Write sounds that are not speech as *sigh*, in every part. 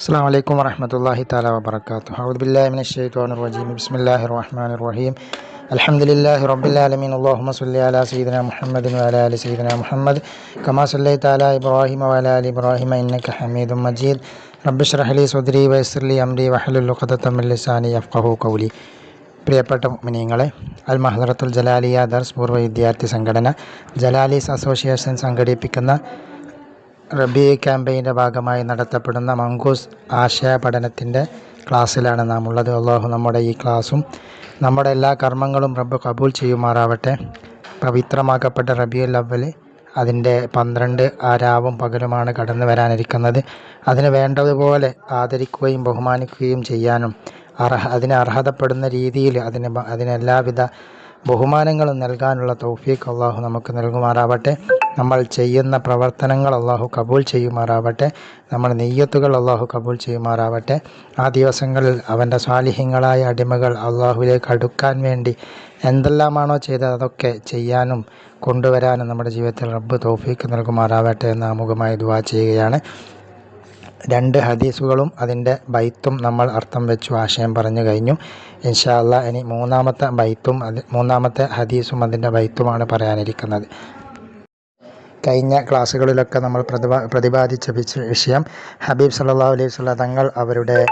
السلام عليكم ورحمة الله تعالى وبركاته أعوذ بالله من الشيطان الرجيم بسم الله الرحمن الرحيم الحمد لله رب العالمين اللهم صل على سيدنا محمد وعلى آل سيدنا محمد كما صليت على إبراهيم وعلى آل إبراهيم إنك حميد مجيد رب اشرح لي صدري ويسر لي أمري واحلل عقدة من لساني يفقهوا قولي പ്രിയപ്പെട്ട മിനിങ്ങളെ അൽ മഹദറത്തുൽ ജലാലിയ ദർസ് പൂർവ്വ വിദ്യാർത്ഥി സംഘടന ജലാലീസ് അസോസിയേഷൻ സംഘടിപ്പിക്കുന്ന റബി ക്യാമ്പയിന്റെ ഭാഗമായി നടത്തപ്പെടുന്ന മങ്കൂസ് ആശയ പഠനത്തിന്റെ ക്ലാസ്സിലാണ് നാം ഉള്ളത് അള്ളാഹു നമ്മുടെ ഈ ക്ലാസ്സും നമ്മുടെ എല്ലാ കർമ്മങ്ങളും റബ്ബ് കബൂൽ ചെയ്യുമാറാവട്ടെ. പവിത്രമാക്കപ്പെട്ട റബിയുൽ അവൽ അതിന്റെ പന്ത്രണ്ട് ആ രാവും പകലുമാണ് കടന്നു വരാനിരിക്കുന്നത്. അതിന് വേണ്ടതുപോലെ ആദരിക്കുകയും ബഹുമാനിക്കുകയും ചെയ്യാനും അർഹ അതിന് അർഹതപ്പെടുന്ന രീതിയിൽ അതിന് അതിനെല്ലാവിധ ബഹുമാനങ്ങളും നൽകാനുള്ള തൗഫീഖ് അള്ളാഹു നമുക്ക് നൽകുമാറാവട്ടെ. നമ്മൾ ചെയ്യുന്ന പ്രവർത്തനങ്ങൾ അള്ളാഹു കബൂൽ ചെയ്യുമാറാവട്ടെ. നമ്മുടെ നെയ്യത്തുകൾ അള്ളാഹു കബൂൽ ചെയ്യുമാറാവട്ടെ. ആ ദിവസങ്ങളിൽ അവന്റെ സ്വാലിഹ്യങ്ങളായ അടിമകൾ അള്ളാഹുവിലേക്ക് അടുക്കാൻ വേണ്ടി എന്തെല്ലാമാണോ ചെയ്തത് അതൊക്കെ ചെയ്യാനും കൊണ്ടുവരാനും നമ്മുടെ ജീവിതത്തിൽ റബ്ബ് തൗഫീഖ് നൽകുമാറാവട്ടെ എന്ന് ആമുഖമായി ദുവാ ചെയ്യുകയാണ്. രണ്ട് ഹദീസുകളും അതിന്റെ ബൈത്തും നമ്മൾ അർത്ഥം വെച്ചു ആശയം പറഞ്ഞു കഴിഞ്ഞു. ഇൻഷാ അല്ല ഇനി മൂന്നാമത്തെ ബൈത്തും അത് മൂന്നാമത്തെ ഹദീസും അതിന്റെ ബൈത്തുമാണ് പറയാനിരിക്കുന്നത്. കഴിഞ്ഞ ക്ലാസ്സുകളിലൊക്കെ നമ്മൾ പ്രതിപാ പ്രതിപാദിച്ച വിഷ- വിഷയം ഹബീബ് സല്ലാ അലൈഹി വസല്ലം തങ്ങൾ അവരുടെ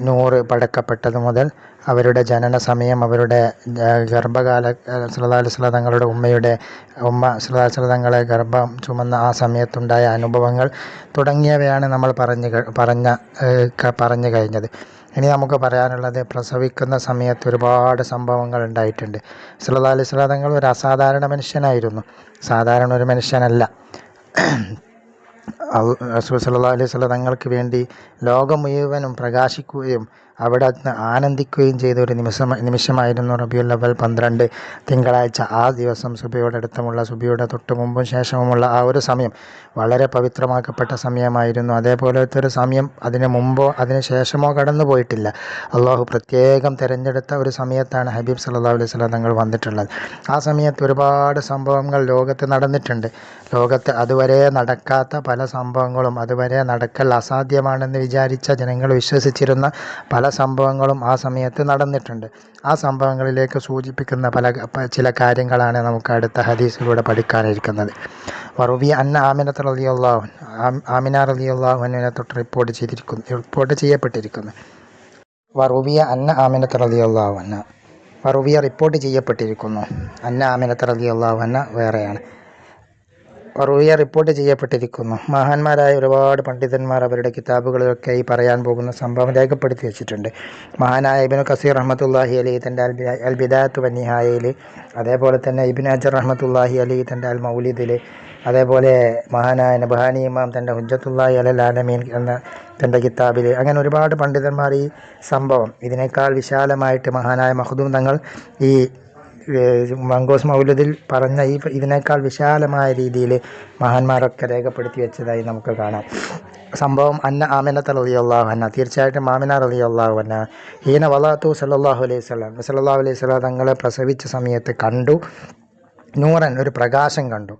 നൂറ് പടക്കപ്പെട്ടത് മുതൽ അവരുടെ ജനന സമയം അവരുടെ ഗർഭകാല ആ, സല്ലല്ലാഹു അലൈഹി തങ്ങളുടെ ഉമ്മയുടെ ഉമ്മ സല്ലല്ലാഹു അലൈഹി വസല്ലം തങ്ങളെ ഗർഭം ചുമന്ന ആ സമയത്തുണ്ടായ അനുഭവങ്ങൾ തുടങ്ങിയവയാണ് നമ്മൾ പറഞ്ഞ് പറഞ്ഞ പറഞ്ഞു കഴിഞ്ഞത്. ഇനി നമുക്ക് പറയാനുള്ളത് പ്രസവിക്കുന്ന സമയത്ത് ഒരുപാട് സംഭവങ്ങൾ ഉണ്ടായിട്ടുണ്ട്. സല്ലല്ലാഹു അലൈഹി വസല്ലം തങ്ങൾ ഒരു അസാധാരണ മനുഷ്യനായിരുന്നു. സാധാരണ ഒരു മനുഷ്യനല്ല. റസൂൽ സല്ലല്ലാഹു അലൈഹി വസല്ലം തങ്ങൾക്ക് വേണ്ടി ലോകം മുഴുവനും പ്രകാശിക്കുകയും അവിടെ ആനന്ദിക്കുകയും ചെയ്ത ഒരു നിമിഷം നിമിഷമായിരുന്നു റബിയുൽ അവൽ പന്ത്രണ്ട്. തിങ്കളാഴ്ച ആ ദിവസം സുബിയോടടുത്തമുള്ള സുബിയുടെ തൊട്ട് മുമ്പും ശേഷവുമുള്ള ആ ഒരു സമയം വളരെ പവിത്രമാക്കപ്പെട്ട സമയമായിരുന്നു. അതേപോലത്തെ ഒരു സമയം അതിന് മുമ്പോ അതിന് ശേഷമോ കടന്നു പോയിട്ടില്ല. അള്ളാഹു പ്രത്യേകം തിരഞ്ഞെടുത്ത ഒരു സമയത്താണ് ഹബീബ് സല്ലാ അലൈഹി വസല്ലം തങ്ങൾ വന്നിട്ടുള്ളത്. ആ സമയത്ത് ഒരുപാട് സംഭവങ്ങൾ ലോകത്ത് നടന്നിട്ടുണ്ട്. ലോകത്ത് അതുവരെ നടക്കാത്ത പല സംഭവങ്ങളും അതുവരെ നടക്കൽ അസാധ്യമാണെന്ന് വിചാരിച്ച ജനങ്ങൾ വിശ്വസിച്ചിരുന്ന പല സംഭവങ്ങളും ആ സമയത്ത് നടന്നിട്ടുണ്ട്. ആ സംഭവങ്ങളിലേക്ക് സൂചിപ്പിക്കുന്ന പല ചില കാര്യങ്ങളാണ് നമുക്ക് അടുത്ത ഹദീസിലൂടെ പഠിക്കാനിരിക്കുന്നത്. വറുബി അന്ന ആമിനത്ത് ആം- ആമിന റലിയുള്ളാഹുവിനെ തൊട്ട് റിപ്പോർട്ട് ചെയ്തിരിക്കുന്നു റിപ്പോർട്ട് ചെയ്യപ്പെട്ടിരിക്കുന്നു. വറുബിയ അന്ന ആമിനത്ത് റളിയല്ലാഹു അന്ന വറുബിയ റിപ്പോർട്ട് ചെയ്യപ്പെട്ടിരിക്കുന്നു. അന്ന ആമിനത്ത് റളിയല്ലാഹു അന്ന വേറെയാണ്. വറുവിയ റിപ്പോർട്ട് ചെയ്യപ്പെട്ടിരിക്കുന്നു. മഹാന്മാരായ ഒരുപാട് പണ്ഡിതന്മാർ അവരുടെ കിതാബുകളിലൊക്കെ ഈ പറയാൻ പോകുന്ന സംഭവം രേഖപ്പെടുത്തി വെച്ചിട്ടുണ്ട്. മഹാനായ ഇബിനു കസീർ റഹ്മത്തുല്ലാഹി അലി തന്റെ അൽ അൽബിദാത്ത് അൽ ബിദാത്ത് വന്നിഹായയിൽ അതേപോലെ തന്നെ ഇബിൻ അജർ റഹ്മത്തുല്ലാഹി അലി തന്റെ അൽ മൗലിദിൽ അതേപോലെ മഹാനായ നബഹാനി ഇമാം തന്റെ ഹുജത്തുല്ലാഹി അലൽ ആലമീൻ എന്ന തന്റെ കിതാബിൽ അങ്ങനെ ഒരുപാട് പണ്ഡിതന്മാർ ഈ സംഭവം ഇതിനേക്കാൾ വിശാലമായിട്ട് മഹാനായ മഹദൂം തങ്ങൾ ഈ മങ്കോസ് മൗലദിൽ പറഞ്ഞ ഈ ഇതിനേക്കാൾ വിശാലമായ രീതിയിൽ മഹാന്മാരൊക്കെ രേഖപ്പെടുത്തി വെച്ചതായി നമുക്ക് കാണാം. സംഭവം അന്ന ആമിനത്ത് റളിയല്ലാഹു അന്ന തീർച്ചയായിട്ടും ആമിന റളിയല്ലാഹു അന്ന ഹീന വലാത്തു സല്ലല്ലാഹു അലൈഹി സ്വലാം സല്ലാഹു അലൈഹി സ്വലാ തങ്ങളെ പ്രസവിച്ച സമയത്ത് കണ്ടു. നൂറൻ ഒരു പ്രകാശം കണ്ടു.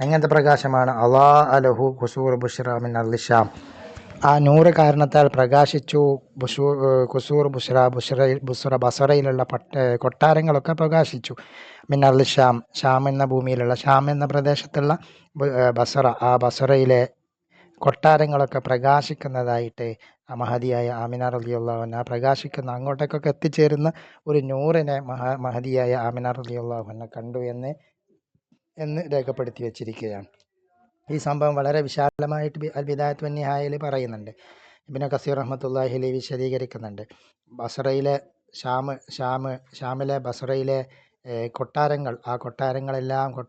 എങ്ങനത്തെ പ്രകാശമാണ്? അലാ അലഹു ഖുസൂർ ബുഷ്റാമിൻ അർലിഷാം ആ നൂറ് കാരണത്താൽ പ്രകാശിച്ചു ബുഷൂ കുസൂർ ബുഷറ ബുഷറയിൽ ബുസുറ ബസറയിലുള്ള പട്ട കൊട്ടാരങ്ങളൊക്കെ പ്രകാശിച്ചു. മിന്നൽ ഷാം ഷാം എന്ന ഭൂമിയിലുള്ള ഷാം എന്ന പ്രദേശത്തുള്ള ബസറ ആ ബസറയിലെ കൊട്ടാരങ്ങളൊക്കെ പ്രകാശിക്കുന്നതായിട്ട് മഹതിയായ ആമിന റലിയുള്ളവന പ്രകാശിക്കുന്ന. അങ്ങോട്ടേക്കൊക്കെ എത്തിച്ചേരുന്ന ഒരു നൂറിനെ മഹാ മഹതിയായ ആമിന റലിയുള്ളവന കണ്ടു എന്ന് എന്ന് രേഖപ്പെടുത്തി വച്ചിരിക്കുകയാണ്. ഈ സംഭവം വളരെ വിശാലമായിട്ട് ബി- അൽ ബിദായത്ത് വന്യഹായയിൽ പറയുന്നുണ്ട്. ഇബിന് കസീർ റഹ്മത്തുല്ലാഹി അലി വിശദീകരിക്കുന്നുണ്ട്. ബസറയിലെ ഷാമ് ഷാമ് ഷാമിലെ ബസറയിലെ കൊട്ടാരങ്ങൾ ആ കൊട്ടാരങ്ങളെല്ലാം കൊട്ട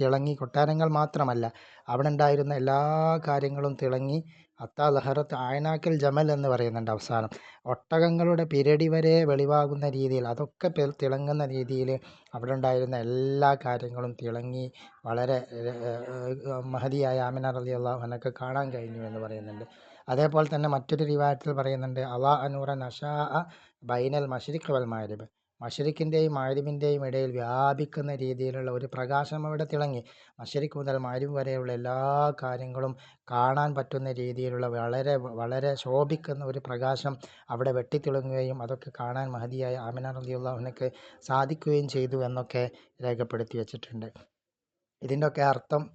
തിളങ്ങി കൊട്ടാരങ്ങൾ മാത്രമല്ല അവിടെ ഉണ്ടായിരുന്ന എല്ലാ കാര്യങ്ങളും തിളങ്ങി അത്താ ലഹറത്ത് ആയനാക്കൽ ജമൽ എന്ന് പറയുന്നുണ്ട് അവസാനം. ഒട്ടകങ്ങളുടെ പിരടി വരെ വെളിവാകുന്ന രീതിയിൽ അതൊക്കെ തിളങ്ങുന്ന രീതിയിൽ അവിടെ ഉണ്ടായിരുന്ന എല്ലാ കാര്യങ്ങളും തിളങ്ങി വളരെ മഹതിയായ ആമിന റലി അള്ളാഹുനൊക്കെ കാണാൻ കഴിഞ്ഞു എന്ന് പറയുന്നുണ്ട്. അതേപോലെ തന്നെ മറ്റൊരു റിവായത്തിൽ പറയുന്നുണ്ട് അലാ അനൂറ നഷാ ബൈനൽ മഷരിഖ് വൽ മാരിബ്. മഷരിക്കിന്റെയും മാരിബിന്റെയും ഇടയിൽ വ്യാപിക്കുന്ന രീതിയിലുള്ള ഒരു പ്രകാശം അവിടെ തിളങ്ങി. മഷരിക്ക് മുതൽ മാരിബ് വരെയുള്ള എല്ലാ കാര്യങ്ങളും കാണാൻ പറ്റുന്ന രീതിയിലുള്ള വളരെ വളരെ ശോഭിക്കുന്ന ഒരു പ്രകാശം അവിടെ വെട്ടിത്തിളങ്ങുകയും അതൊക്കെ കാണാൻ മഹതിയായ ആമിന റളിയല്ലാഹുവിനക്ക് സാധിക്കുകയും ചെയ്തു എന്നൊക്കെ രേഖപ്പെടുത്തി വച്ചിട്ടുണ്ട്. ഇതിന്റെയൊക്കെ അർത്ഥം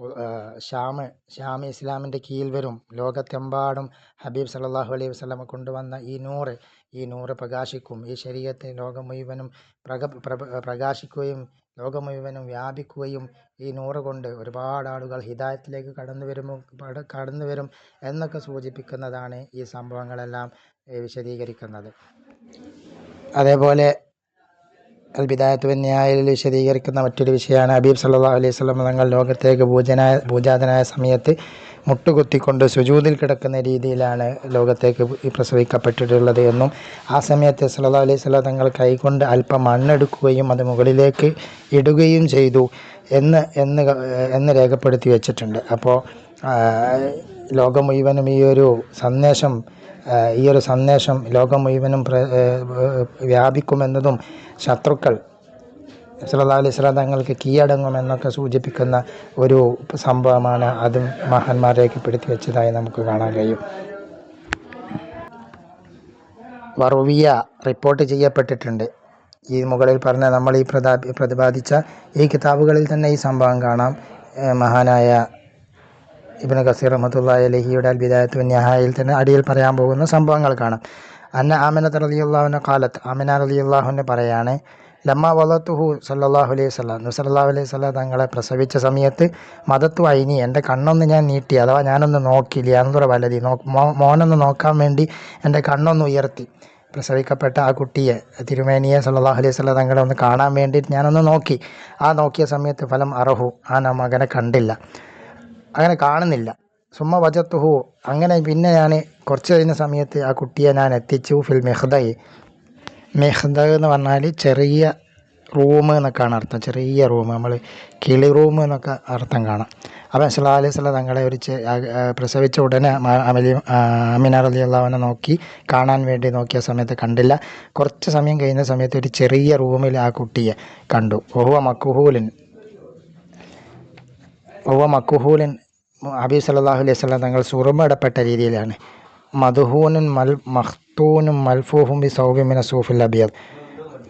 കു- ശ്യാമ ഷ്യാമ് ഇസ്ലാമിന്റെ കീഴിൽ വരും. ലോകത്തെമ്പാടും ഹബീബ് സല്ലല്ലാഹു അലൈഹി വസല്ലമ കൊണ്ടുവന്ന ഈ നൂറ് ഈ നൂറ് പ്രകാശിക്കും. ഈ ശരീരത്തെ ലോകം മുഴുവനും പ്രക പ്രകാശിക്കുകയും ലോകം മുഴുവനും വ്യാപിക്കുകയും ഈ നൂറ് കൊണ്ട് ഒരുപാട് ആളുകൾ ഹിദായത്തിലേക്ക് കടന്നു വരുമോ കടന്നു വരും എന്നൊക്കെ സൂചിപ്പിക്കുന്നതാണ് ഈ സംഭവങ്ങളെല്ലാം വിശദീകരിക്കുന്നത്. അതേപോലെ അൽ ബിദായത്ത് ന്യായിൽ വിശദീകരിക്കുന്ന മറ്റൊരു വിഷയമാണ്. ഹബീബ് സല്ലാ അലൈഹി വസല്ലം തങ്ങൾ ലോകത്തേക്ക് പൂജനായ പൂജാതനായ സമയത്ത് മുട്ടുകുത്തിക്കൊണ്ട് സുജൂതിൽ കിടക്കുന്ന രീതിയിലാണ് ലോകത്തേക്ക് പ്രസവിക്കപ്പെട്ടിട്ടുള്ളത് എന്നും ആ സമയത്ത് സല്ലാ അലൈഹി സ്വല തങ്ങൾ കൈകൊണ്ട് അല്പം മണ്ണെടുക്കുകയും അത് മുകളിലേക്ക് ഇടുകയും ചെയ്തു എന്ന് എന്ന് എന്ന് രേഖപ്പെടുത്തി വെച്ചിട്ടുണ്ട്. അപ്പോൾ ലോകം മുഴുവനും ഈ ഒരു സന്ദേശം ഈ ഒരു സന്ദേശം ലോകം മുഴുവനും വ്യാപിക്കുമെന്നതും ശത്രുക്കൾ സല്ലല്ലാഹു അലൈഹി വസല്ലം തങ്ങൾക്ക് കീഴടങ്ങുമെന്നൊക്കെ സൂചിപ്പിക്കുന്ന ഒരു സംഭവമാണ് അതും മഹാന്മാർ രേഖപ്പെടുത്തി വെച്ചതായി നമുക്ക് കാണാൻ കഴിയും. വറുവിയ റിപ്പോർട്ട് ചെയ്യപ്പെട്ടിട്ടുണ്ട്. ഈ മുകളിൽ പറഞ്ഞ നമ്മൾ ഈ പ്രതാ പ്രതിപാദിച്ച ഈ കിതാബുകളിൽ തന്നെ ഈ സംഭവം കാണാം. മഹാനായ ഇബ്നു കസീർ റഹ്മത്തുള്ളാഹി അലഹിയുടെ അൽ ബിദായത്ത് ന്യാഹയിൽ തന്നെ അടിയിൽ പറയാൻ പോകുന്ന സംഭവങ്ങൾ കാണാം. അന്ന ആമിന റളിയല്ലാഹുവിന്റെ കാലത്ത് ആമിന റളിയല്ലാഹുവിന്റെ പറയാണ് ലമ്മ വലത്തുഹു സല്ലാഹു അലൈഹി വസല്ലം. നുസല്ലാഹു അലൈഹി വസല്ലം തങ്ങളെ പ്രസവിച്ച സമയത്ത് മതത്തു അയിനി എന്റെ കണ്ണൊന്ന് ഞാൻ നീട്ടി അഥവാ ഞാനൊന്ന് നോക്കി ലിയാന്തുറ വലതി? നോ മോനൊന്ന് നോക്കാൻ വേണ്ടി എന്റെ കണ്ണൊന്ന് ഉയർത്തി. പ്രസവിക്കപ്പെട്ട ആ കുട്ടിയെ തിരുമേനിയെ സല്ലാഹു അലൈഹി വസല്ലം തങ്ങളെ ഒന്ന് കാണാൻ വേണ്ടിയിട്ട് ഞാനൊന്ന് നോക്കി. ആ നോക്കിയ സമയത്ത് ഫലം അറഹു ആ മകനെ കണ്ടില്ല അങ്ങനെ കാണുന്നില്ല. സുമ്മ വജത്തുഹു. അങ്ങനെ പിന്നെ ഞാൻ കുറച്ച് കഴിഞ്ഞ സമയത്ത് ആ കുട്ടിയെ ഞാൻ എത്തിച്ചു ഫിൽ മെഹ്ദയി. മെഹ്ദ എന്ന് പറഞ്ഞാൽ ചെറിയ റൂം എന്നൊക്കെയാണ് അർത്ഥം. ചെറിയ റൂം. നമ്മൾ കിളി റൂം എന്നൊക്കെ അർത്ഥം കാണാം. അപ്പം സല്ലാ അലൈഹി സ്വലം തങ്ങളെ ഒരു പ്രസവിച്ച ഉടനെ അമലി അമിന റലി അള്ളാഹുവിനെ നോക്കി. കാണാൻ വേണ്ടി നോക്കിയ സമയത്ത് കണ്ടില്ല. കുറച്ച് സമയം കഴിഞ്ഞ സമയത്ത് ഒരു ചെറിയ റൂമിൽ ആ കുട്ടിയെ കണ്ടു. ഒഹുവ മക്കുഹൂലിൻ ഒഹുവ മക്കുഹൂലിൻ ഹബീബ് സല്ലല്ലാഹു അലൈഹി വസല്ലം തങ്ങൾ സുറുമടപ്പെട്ട രീതിയിലാണ്. മധുഹൂനും മൽ മഖ്തൂനും മൽഫൂഹും ബി സൗബിമിന സൂഫിൽ അബിയത്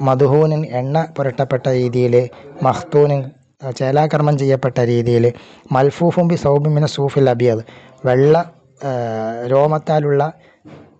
മധുഹൂനിൻ എണ്ണ പുരട്ടപ്പെട്ട രീതിയിൽ മഹ്തൂനിൻ ചേലാകർമ്മം ചെയ്യപ്പെട്ട രീതിയിൽ മൽഫൂഫും ബി സൗബിമിന സൂഫിൽ അബിയത് വെള്ള രോമത്താലുള്ള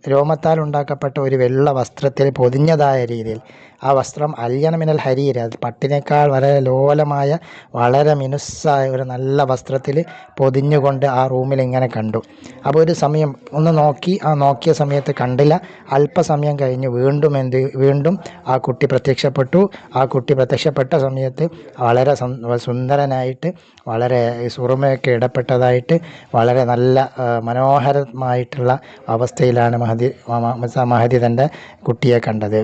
രോമത്താൽ ഉണ്ടാക്കപ്പെട്ട ഒരു വെള്ള വസ്ത്രത്തിൽ പൊതിഞ്ഞതായ രീതിയിൽ ആ വസ്ത്രം അല്യനമിനൽ ഹരീര അത് പട്ടിനേക്കാൾ വളരെ ലോലമായ വളരെ മിനുസ്സായ ഒരു നല്ല വസ്ത്രത്തിൽ പൊതിഞ്ഞുകൊണ്ട് ആ റൂമിൽ ഇങ്ങനെ കണ്ടു. അപ്പോൾ ഒരു സമയം ഒന്ന് നോക്കി ആ നോക്കിയ സമയത്ത് കണ്ടില്ല. അല്പസമയം കഴിഞ്ഞ് വീണ്ടും എന്ത് വീണ്ടും ആ കുട്ടി പ്രത്യക്ഷപ്പെട്ടു. ആ കുട്ടി പ്രത്യക്ഷപ്പെട്ട സമയത്ത് വളരെ സുന്ദരനായിട്ട് വളരെ സുറുമയൊക്കെ ഇടപെട്ടതായിട്ട് വളരെ നല്ല മനോഹരമായിട്ടുള്ള അവസ്ഥയിലാണ് മഹദി മഹദി തന്റെ കുട്ടിയെ കണ്ടത്.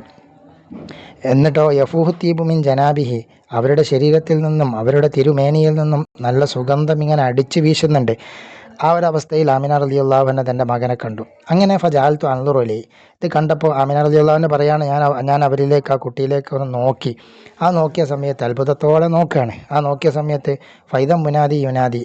എന്നിട്ടോ യഫൂഹു തീബുമിൻ ജനാബിഹി അവരുടെ ശരീരത്തിൽ നിന്നും അവരുടെ തിരുമേനിയിൽ നിന്നും നല്ല സുഗന്ധം ഇങ്ങനെ അടിച്ചു വീശുന്നുണ്ട്. ആ ഒരു അവസ്ഥയിൽ ആമിന റലി അള്ളാഹുവിനെ തന്റെ മകനെ കണ്ടു. അങ്ങനെ ഫജാൽത്തു അൻലുറലി ഇത് കണ്ടപ്പോൾ ആമിന റലി അള്ളാഹുവിനെ പറയാണ് ഞാൻ ഞാൻ അവരിലേക്ക് ആ കുട്ടിയിലേക്ക് ഒന്ന് നോക്കി. ആ നോക്കിയ സമയത്ത് അത്ഭുതത്തോടെ നോക്കുകയാണ് ആ നോക്കിയ സമയത്ത് ഫൈദം മുനാദി യുനാദി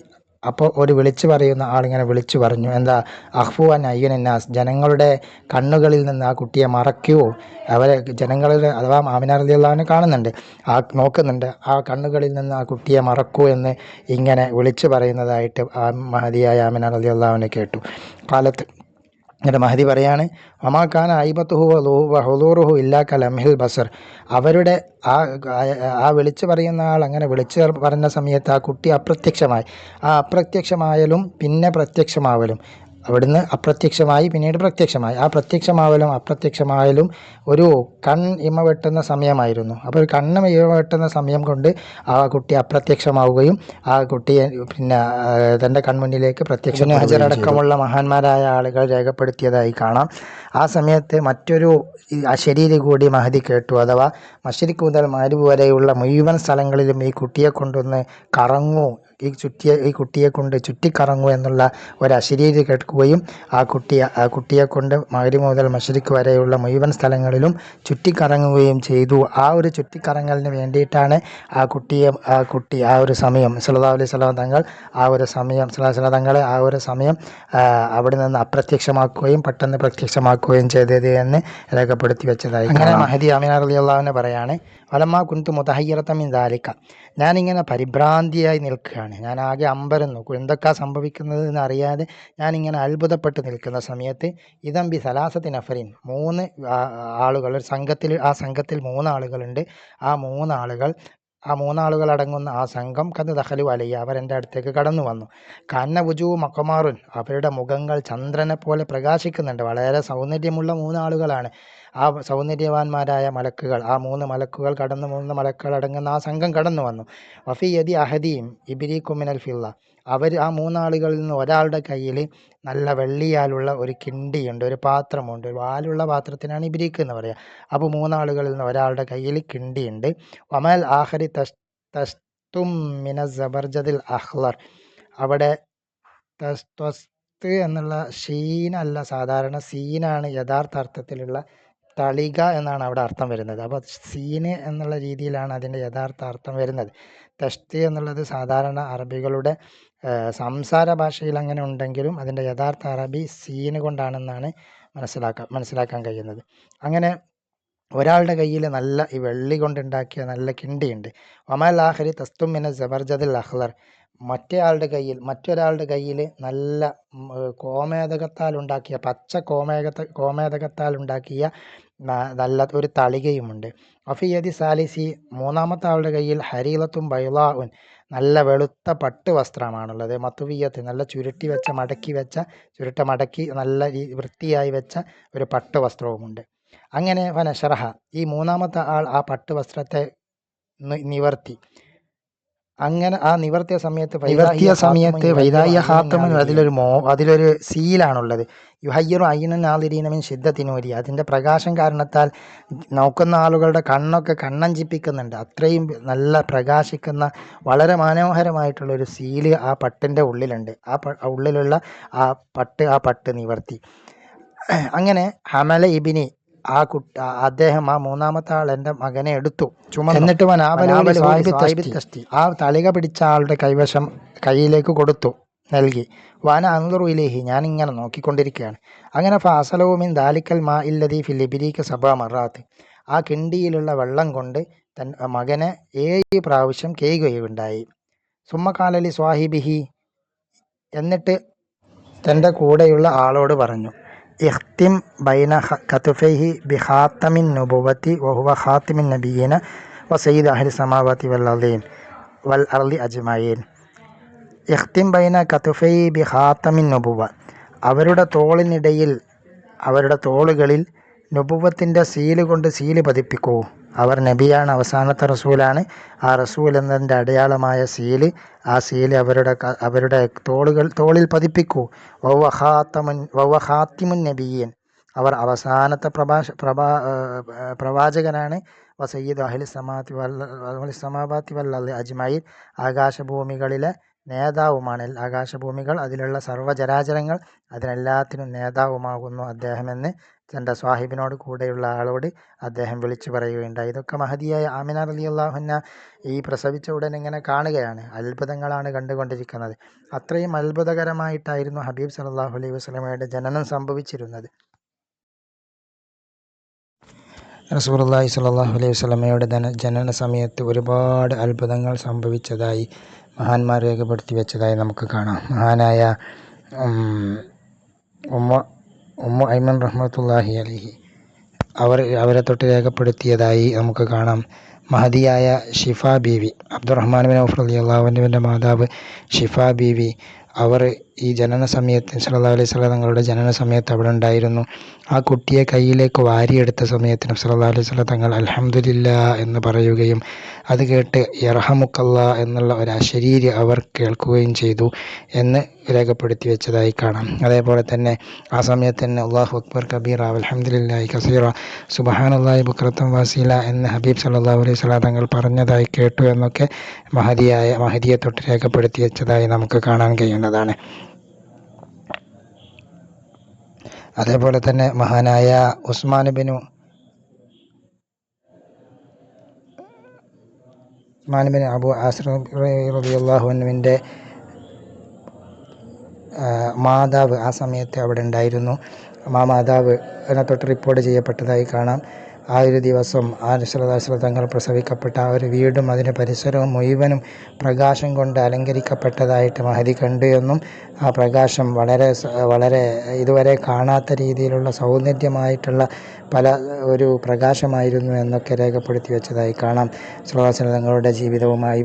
അപ്പോൾ ഒരു വിളിച്ചു പറയുന്ന ആളിങ്ങനെ വിളിച്ചു പറഞ്ഞു എന്താ അഹ്ഫുവാൻ അയ്യനാസ് ജനങ്ങളുടെ കണ്ണുകളിൽ നിന്ന് ആ കുട്ടിയെ മറയ്ക്കുവോ? അവരെ ജനങ്ങളിൽ അഥവാ ആമിന കാണുന്നുണ്ട്. ആ നോക്കുന്നുണ്ട് ആ കണ്ണുകളിൽ നിന്ന് ആ കുട്ടിയെ മറക്കൂ എന്ന് ഇങ്ങനെ വിളിച്ചു പറയുന്നതായിട്ട് ആ മഹതിയായ ആമിന റളിയല്ലാഹുവിനെ കേട്ടു. കാലത്ത് എന്നിട്ട് മഹദി പറയാണ് ഒമാഖാൻ ഐബത്തുഹു ഹുലൂറുഹു ഇല്ലാ കലംഹിൽ ബസർ. അവരുടെ ആ ആ വിളിച്ചു പറയുന്ന ആൾ അങ്ങനെ വിളിച്ചു പറഞ്ഞ സമയത്ത് ആ കുട്ടി അപ്രത്യക്ഷമായി. ആ അപ്രത്യക്ഷമായാലും പിന്നെ പ്രത്യക്ഷമാവലും. അവിടുന്ന് അപ്രത്യക്ഷമായി പിന്നീട് പ്രത്യക്ഷമായി. ആ പ്രത്യക്ഷമാവലും അപ്രത്യക്ഷമായാലും ഒരു കൺ ഇമ വെട്ടുന്ന സമയമായിരുന്നു. അപ്പോൾ ഒരു കണ്ണ് ഇമ വെട്ടുന്ന സമയം കൊണ്ട് ആ കുട്ടി അപ്രത്യക്ഷമാവുകയും ആ കുട്ടി പിന്നെ തന്റെ കൺമുന്നിലേക്ക് പ്രത്യക്ഷം ഹജറടക്കമുള്ള മഹാന്മാരായ ആളുകൾ രേഖപ്പെടുത്തിയതായി കാണാം. ആ സമയത്ത് മറ്റൊരു അശരീരി കൂടി മഹതി കേട്ടു. അഥവാ മഷരിക്ക് മുതൽ മാരിബ് വരെയുള്ള മുഴുവൻ സ്ഥലങ്ങളിലും ഈ കുട്ടിയെ കൊണ്ടൊന്ന് കറങ്ങൂ ഈ ചുറ്റിയെ ഈ കുട്ടിയെ കൊണ്ട് ചുറ്റിക്കറങ്ങൂ എന്നുള്ള ഒരു അശരീരി കേൾക്കുകയും ആ കുട്ടിയെ ആ കുട്ടിയെ കൊണ്ട് മകരി മുതൽ മഷരിക്ക് വരെയുള്ള മുഴുവൻ സ്ഥലങ്ങളിലും ചുറ്റിക്കറങ്ങുകയും ചെയ്തു. ആ ഒരു ചുറ്റിക്കറങ്ങലിന് വേണ്ടിയിട്ടാണ് ആ കുട്ടിയെ ആ കുട്ടി ആ ഒരു സമയം സുലതാ അലൈഹി വസല്ലം തങ്ങൾ ആ ഒരു സമയം അലൈഹി തങ്ങളെ ആ ഒരു സമയം അവിടെ നിന്ന് അപ്രത്യക്ഷമാക്കുകയും പെട്ടെന്ന് പ്രത്യക്ഷമാക്കുകയും ചെയ്തത് എന്ന് രേഖപ്പെടുത്തി വെച്ചതായി. അങ്ങനെ മഹദി അമീൻ റളിയല്ലാഹുവിനെ പറയാണ് വലമ്മ കുന്തു മുതഹയ്യറത്തമിൻ ദാലിക്ക ഞാനിങ്ങനെ പരിഭ്രാന്തിയായി നിൽക്കുകയാണ്. ഞാൻ ആകെ അമ്പരന്നു എന്തൊക്കെ സംഭവിക്കുന്നത് എന്ന് അറിയാതെ ഞാനിങ്ങനെ അത്ഭുതപ്പെട്ട് നിൽക്കുന്ന സമയത്ത് ഇതമ്പി സലാസത്തി നഫറിൻ മൂന്ന് ആളുകൾ ഒരു സംഘത്തിൽ ആ സംഘത്തിൽ മൂന്നാളുകളുണ്ട്. ആ മൂന്നാളുകൾ ആ മൂന്നാളുകൾ അടങ്ങുന്ന ആ സംഘം കന്ന് ദഹലു അലയ്യ അവർ എന്റെ അടുത്തേക്ക് കടന്നു വന്നു. കന്ന ഭുജുവും മക്കമാറുൻ അവരുടെ മുഖങ്ങൾ ചന്ദ്രനെ പോലെ പ്രകാശിക്കുന്നുണ്ട്. വളരെ സൗന്ദര്യമുള്ള മൂന്നാളുകളാണ്. ആ സൗന്ദര്യവാന്മാരായ മലക്കുകൾ ആ മൂന്ന് മലക്കുകൾ കടന്നു മൂന്ന് മലക്കുകൾ അടങ്ങുന്ന ആ സംഘം കടന്നു വന്നു. വഫി യദി അഹദീം ഇബിരി കുമിനൽ ഫില്ല. അവർ ആ മൂന്നാളുകളിൽ നിന്ന് ഒരാളുടെ കയ്യിൽ നല്ല വെള്ളിയാലുള്ള ഒരു കിണ്ടിയുണ്ട് ഒരു പാത്രമുണ്ട്. ഒരു വാലുള്ള പാത്രത്തിനാണ് ഇബിരിക്ക് എന്ന് പറയുക അപ്പോൾ മൂന്നാളുകളിൽ നിന്ന് ഒരാളുടെ കയ്യിൽ കിണ്ടിയുണ്ട്. വമൽ ആഹരി തസ് തസ്തും മിന ജബർജദിൽ അഹ്ലർ. അവിടെ തസ്ത് എന്നുള്ള ഷീനല്ല സാധാരണ സീനാണ് യഥാർത്ഥ അർത്ഥത്തിലുള്ള തളിക എന്നാണ് അവിടെ അർത്ഥം വരുന്നത്. അപ്പോൾ സീന് എന്നുള്ള രീതിയിലാണ് അതിന്റെ യഥാർത്ഥ അർത്ഥം വരുന്നത്. തഷ്തി എന്നുള്ളത് സാധാരണ അറബികളുടെ സംസാര ഭാഷയിൽ അങ്ങനെ ഉണ്ടെങ്കിലും അതിന്റെ യഥാർത്ഥ അറബി സീന് കൊണ്ടാണെന്നാണ് മനസ്സിലാക്കാൻ മനസ്സിലാക്കാൻ കഴിയുന്നത്. അങ്ങനെ ഒരാളുടെ കയ്യിൽ നല്ല ഈ വെള്ളി കൊണ്ടുണ്ടാക്കിയ നല്ല കിണ്ടിയുണ്ട്. ഒമൽ ആഹരി തസ്തുമിന ജബർജദിൽ അഹ്ലർ. മറ്റേ ആളുടെ കയ്യിൽ മറ്റൊരാളുടെ കയ്യിൽ നല്ല കോമേതകത്താൽ ഉണ്ടാക്കിയ പച്ച കോമേകത്ത കോമേതകത്താൽ ഉണ്ടാക്കിയ നല്ല ഒരു തളികയുമുണ്ട്. അഫിയതി സാലിസി മൂന്നാമത്തെ ആളുടെ കയ്യിൽ ഹരീലത്തും ബൈലാവുൻ നല്ല വെളുത്ത പട്ട് വസ്ത്രമാണുള്ളത്. മത്തുവിയത്ത് നല്ല ചുരുട്ടി വെച്ച മടക്കി വെച്ച ചുരുട്ട മടക്കി നല്ല വൃത്തിയായി വെച്ച ഒരു പട്ട് വസ്ത്രവുമുണ്ട്. അങ്ങനെ ഫനഷറഹ ഈ മൂന്നാമത്തെ ആൾ ആ പട്ട് വസ്ത്രത്തെ നിവർത്തി. അങ്ങനെ ആ നിവർത്തിയ സമയത്ത് നിവർത്തിയ സമയത്ത് വൈദായ ഹാത്തമൻ അതിലൊരു മോ അതിലൊരു സീലാണുള്ളത്. യുഹയ്യറു അയ്യനൻ ആതിരീനമിൻ ശുദ്ധത്തിനൂരി അതിന്റെ പ്രകാശം കാരണത്താൽ നോക്കുന്ന ആളുകളുടെ കണ്ണൊക്കെ കണ്ണഞ്ചിപ്പിക്കുന്നുണ്ട്. അത്രയും നല്ല പ്രകാശിക്കുന്ന വളരെ മനോഹരമായിട്ടുള്ള ഒരു സീൽ ആ പട്ടിന്റെ ഉള്ളിലുണ്ട്. ആ ഉള്ളിലുള്ള ആ പട്ട് ആ പട്ട് നിവർത്തി. *clears throat* അങ്ങനെ ഹമല ഇബിനി ആ കുട്ട അദ്ദേഹം ആ മൂന്നാമത്തെ ആൾ എന്റെ മകനെ എടുത്തു. ചുമ എന്നിട്ട് ആ തളിക പിടിച്ച ആളുടെ കൈവശം കയ്യിലേക്ക് കൊടുത്തു നൽകി. വാന അന്തറുയിലേഹി ഞാൻ ഇങ്ങനെ നോക്കിക്കൊണ്ടിരിക്കുകയാണ്. അങ്ങനെ ഫാസലവുമിൻ ദാലിക്കൽ മാ ഇല്ലതി ഫിലിബിരിക്ക് സഭാ മറാത്ത്. ആ കിണ്ടിയിലുള്ള വെള്ളം കൊണ്ട് തൻ മകനെ ഏഴ് പ്രാവശ്യം കേയുകയുണ്ടായി സുമ്മക്കാലലി സ്വാഹിബിഹി എന്നിട്ട് തന്റെ കൂടെയുള്ള ആളോട് പറഞ്ഞു. ഇഖ്തിം ബൈന ഹ- ബി ഹാത്തമിൻ നുബുവത്തി വഹുവ ഹാത്തിമിൻ നബീന വ സയ്യിദ് അഹ്ലി സമാവാത്തി അർദീൻ വൽ അർലി അജ്മഈൻ. ഇഖ്തിം ബൈന ഖത്തുഫൈഹി ബി ഹാത്തമിൻ നുബുവ. അവരുടെ തോളിനിടയിൽ അവരുടെ തോളുകളിൽ നുബുവത്തിന്റെ സീൽ കൊണ്ട് സീൽ പതിപ്പിക്കൂ. അവർ നബിയാണ് അവസാനത്തെ റസൂലാണ്. ആ റസൂൽ എന്നതിന്റെ അടയാളമായ സീൽ ആ സീൽ അവരുടെ അവരുടെ തോളുകൾ തോളിൽ പതിപ്പിക്കൂ. വവ്വ ഹാത്തമുൻ വവ്വ നബിയൻ. അവർ അവസാനത്തെ പ്രഭാഷ പ്രഭാ പ്രവാചകനാണ്. വസയ്യിദ് അഹ്ലി സമാത്തി വല്ല അഹ്ലി സമാവാത്തി വല്ല അജ്മയിൽ ആകാശഭൂമികളിലെ നേതാവുമാണ്. ആകാശഭൂമികൾ അതിലുള്ള സർവചരാചരങ്ങൾ അതിനെല്ലാത്തിനും നേതാവുമാകുന്നു അദ്ദേഹമെന്ന് തന്റെ സ്വാഹിബിനോട് കൂടെയുള്ള ആളോട് അദ്ദേഹം വിളിച്ചു പറയുകയുണ്ടായി. ഇതൊക്കെ മഹതിയായ ആമിന അലി അള്ളാഹുന്ന ഈ പ്രസവിച്ച ഉടൻ ഇങ്ങനെ കാണുകയാണ്. അത്ഭുതങ്ങളാണ് കണ്ടുകൊണ്ടിരിക്കുന്നത്. അത്രയും അത്ഭുതകരമായിട്ടായിരുന്നു ഹബീബ് സലാഹു അലൈഹി വസ്ലമയുടെ ജനനം സംഭവിച്ചിരുന്നത്. റസൂലുള്ളാഹി സ്വല്ലല്ലാഹു അലൈഹി വസ്ലമയുടെ ജനന സമയത്ത് ഒരുപാട് അത്ഭുതങ്ങൾ സംഭവിച്ചതായി മഹാന്മാർ രേഖപ്പെടുത്തി വെച്ചതായി നമുക്ക് കാണാം. മഹാനായ ഉമ്മ ഉമ്മ ഐമൻ റഹ്മത്തുള്ളാഹി അലൈഹി. അവർ അവരെ തൊട്ട് രേഖപ്പെടുത്തിയതായി നമുക്ക് കാണാം. മഹതിയായ ഷിഫ ബീവി അബ്ദുറഹ്മാൻ ബിൻ ഔഫ് റളിയല്ലാഹു അള്ളാഹുവിന്റെ മാതാവ് ഷിഫ ബീവി അവർ ഈ ജനന സമയത്ത് സല്ലാ അലൈഹി വസല്ലം തങ്ങളുടെ ജനന സമയത്ത് അവിടെ ഉണ്ടായിരുന്നു. ആ കുട്ടിയെ കയ്യിലേക്ക് വാരിയെടുത്ത സമയത്ത് സല്ലാ അലൈഹി വസല്ലം തങ്ങൾ അൽഹംദുലില്ലാ എന്ന് പറയുകയും അത് കേട്ട് യർഹമുക്കല്ലാ എന്നുള്ള ഒരു അശരീരി അവർ കേൾക്കുകയും ചെയ്തു എന്ന് രേഖപ്പെടുത്തി വെച്ചതായി കാണാം. അതേപോലെ തന്നെ ആ സമയത്ത് തന്നെ അള്ളാഹു അക്ബർ കബീറ അൽഹംദുലില്ലാഹി കസീറ സുബഹാനല്ലാഹി ബുക്രത്തം വാസീല എന്ന് ഹബീബ് സല്ലാ അലൈഹി വസല്ലം തങ്ങൾ പറഞ്ഞതായി കേട്ടു എന്നൊക്കെ മഹതിയായ മഹതിയെ തൊട്ട് രേഖപ്പെടുത്തി വെച്ചതായി നമുക്ക് കാണാൻ കഴിയുന്നതാണ്. അതേപോലെ തന്നെ മഹാനായ ഉസ്മാൻ ബിനു ഉസ്മാൻ ബിൻ അബു റബിയുള്ളാഹുവിന്റെ മാതാവ് ആ സമയത്ത് അവിടെ ഉണ്ടായിരുന്നു. മാതാവ് അതിനെ തൊട്ട് റിപ്പോർട്ട് ചെയ്യപ്പെട്ടതായി കാണാം. ആ ഒരു ദിവസം ആ ശ്രദ്ധാശ്ര തങ്ങൾ പ്രസവിക്കപ്പെട്ട ആ ഒരു വീടും അതിന്റെ പരിസരവും മുഴുവനും പ്രകാശം കൊണ്ട് അലങ്കരിക്കപ്പെട്ടതായിട്ട് മഹതി കണ്ടു എന്നും ആ പ്രകാശം വളരെ വളരെ ഇതുവരെ കാണാത്ത രീതിയിലുള്ള സൗന്ദര്യമായിട്ടുള്ള പല ഒരു പ്രകാശമായിരുന്നു എന്നൊക്കെ രേഖപ്പെടുത്തി വെച്ചതായി കാണാം. തങ്ങളുടെ ജീവിതവുമായി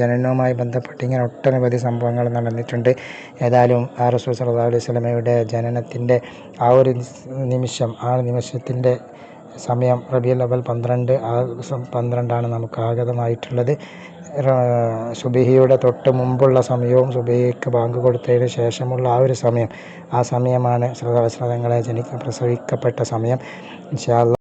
ജനനവുമായി ബന്ധപ്പെട്ട് ഇങ്ങനെ ഒട്ടനവധി സംഭവങ്ങൾ നടന്നിട്ടുണ്ട്. ഏതായാലും ആ റസൂൽ സല്ലല്ലാഹു അലൈഹി സ്വലമയുടെ ജനനത്തിന്റെ ആ ഒരു നിമിഷം ആ നിമിഷത്തിന്റെ സമയം റബിയുൽ അവൽ പന്ത്രണ്ട് ആ പന്ത്രണ്ടാണ് നമുക്ക് ആഗതമായിട്ടുള്ളത്. സുബിഹിയുടെ തൊട്ട് മുമ്പുള്ള സമയവും സുബിഹിക്ക് ബാങ്ക് കൊടുത്തതിന് ശേഷമുള്ള ആ ഒരു സമയം. ആ സമയമാണ് ശ്രദ്ധാശ്രതങ്ങളെ ജനിക്ക പ്രസവിക്കപ്പെട്ട സമയം. ഇൻഷാ അല്ലാ